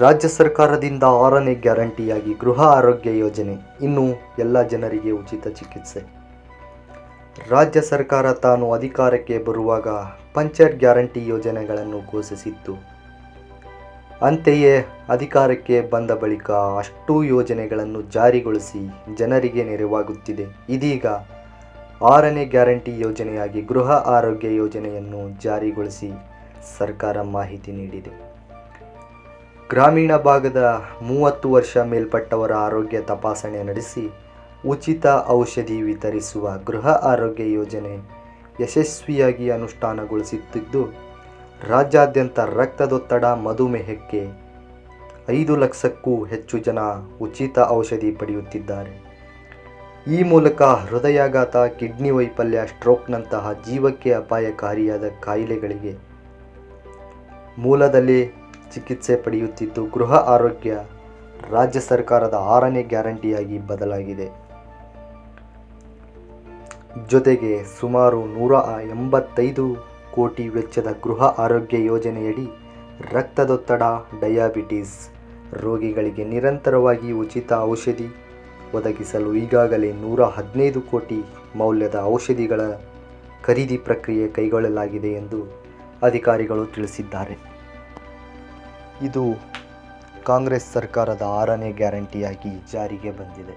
ರಾಜ್ಯ ಸರ್ಕಾರದಿಂದ ಆರನೇ ಗ್ಯಾರಂಟಿಯಾಗಿ ಗೃಹ ಆರೋಗ್ಯ ಯೋಜನೆ. ಇನ್ನು ಎಲ್ಲ ಜನರಿಗೆ ಉಚಿತ ಚಿಕಿತ್ಸೆ. ರಾಜ್ಯ ಸರ್ಕಾರ ತಾನು ಅಧಿಕಾರಕ್ಕೆ ಬರುವಾಗ ಪಂಚರ್ ಗ್ಯಾರಂಟಿ ಯೋಜನೆಗಳನ್ನು ಘೋಷಿಸಿತ್ತು. ಅಂತೆಯೇ ಅಧಿಕಾರಕ್ಕೆ ಬಂದ ಬಳಿಕ ಅಷ್ಟೂ ಯೋಜನೆಗಳನ್ನು ಜಾರಿಗೊಳಿಸಿ ಜನರಿಗೆ ನೆರವಾಗುತ್ತಿದೆ. ಇದೀಗ ಆರನೇ ಗ್ಯಾರಂಟಿ ಯೋಜನೆಯಾಗಿ ಗೃಹ ಆರೋಗ್ಯ ಯೋಜನೆಯನ್ನು ಜಾರಿಗೊಳಿಸಿ ಸರ್ಕಾರ ಮಾಹಿತಿ ನೀಡಿದೆ. ಗ್ರಾಮೀಣ ಭಾಗದ ಮೂವತ್ತು ವರ್ಷ ಮೇಲ್ಪಟ್ಟವರ ಆರೋಗ್ಯ ತಪಾಸಣೆ ನಡೆಸಿ ಉಚಿತ ಔಷಧಿ ವಿತರಿಸುವ ಗೃಹ ಆರೋಗ್ಯ ಯೋಜನೆ ಯಶಸ್ವಿಯಾಗಿ ಅನುಷ್ಠಾನಗೊಳಿಸುತ್ತಿದ್ದು, ರಾಜ್ಯಾದ್ಯಂತ ರಕ್ತದೊತ್ತಡ ಮಧುಮೇಹಕ್ಕೆ ಐದು ಲಕ್ಷಕ್ಕೂ ಹೆಚ್ಚು ಜನ ಉಚಿತ ಔಷಧಿ ಪಡೆಯುತ್ತಿದ್ದಾರೆ. ಈ ಮೂಲಕ ಹೃದಯಾಘಾತ, ಕಿಡ್ನಿ ವೈಫಲ್ಯ, ಸ್ಟ್ರೋಕ್ನಂತಹ ಜೀವಕ್ಕೆ ಅಪಾಯಕಾರಿಯಾದ ಕಾಯಿಲೆಗಳಿಗೆ ಮೂಲದಲ್ಲಿ ಚಿಕಿತ್ಸೆ ಪಡೆಯುತ್ತಿದ್ದು ಗೃಹ ಆರೋಗ್ಯ ರಾಜ್ಯ ಸರ್ಕಾರದ ಆರನೇ ಗ್ಯಾರಂಟಿಯಾಗಿ ಬದಲಾಗಿದೆ. ಜೊತೆಗೆ ಸುಮಾರು ನೂರ ಎಂಬತ್ತೈದು ಕೋಟಿ ವೆಚ್ಚದ ಗೃಹ ಆರೋಗ್ಯ ಯೋಜನೆಯಡಿ ರಕ್ತದೊತ್ತಡ, ಡಯಾಬಿಟಿಸ್ ರೋಗಿಗಳಿಗೆ ನಿರಂತರವಾಗಿ ಉಚಿತ ಔಷಧಿ ಒದಗಿಸಲು ಈಗಾಗಲೇ ನೂರ ಹದಿನೈದು ಕೋಟಿ ಮೌಲ್ಯದ ಔಷಧಿಗಳ ಖರೀದಿ ಪ್ರಕ್ರಿಯೆ ಕೈಗೊಳ್ಳಲಾಗಿದೆ ಎಂದು ಅಧಿಕಾರಿಗಳು ತಿಳಿಸಿದ್ದಾರೆ. ಇದು ಕಾಂಗ್ರೆಸ್ ಸರ್ಕಾರದ ಆರನೇ ಗ್ಯಾರಂಟಿಯಾಗಿ ಜಾರಿಗೆ ಬಂದಿದೆ.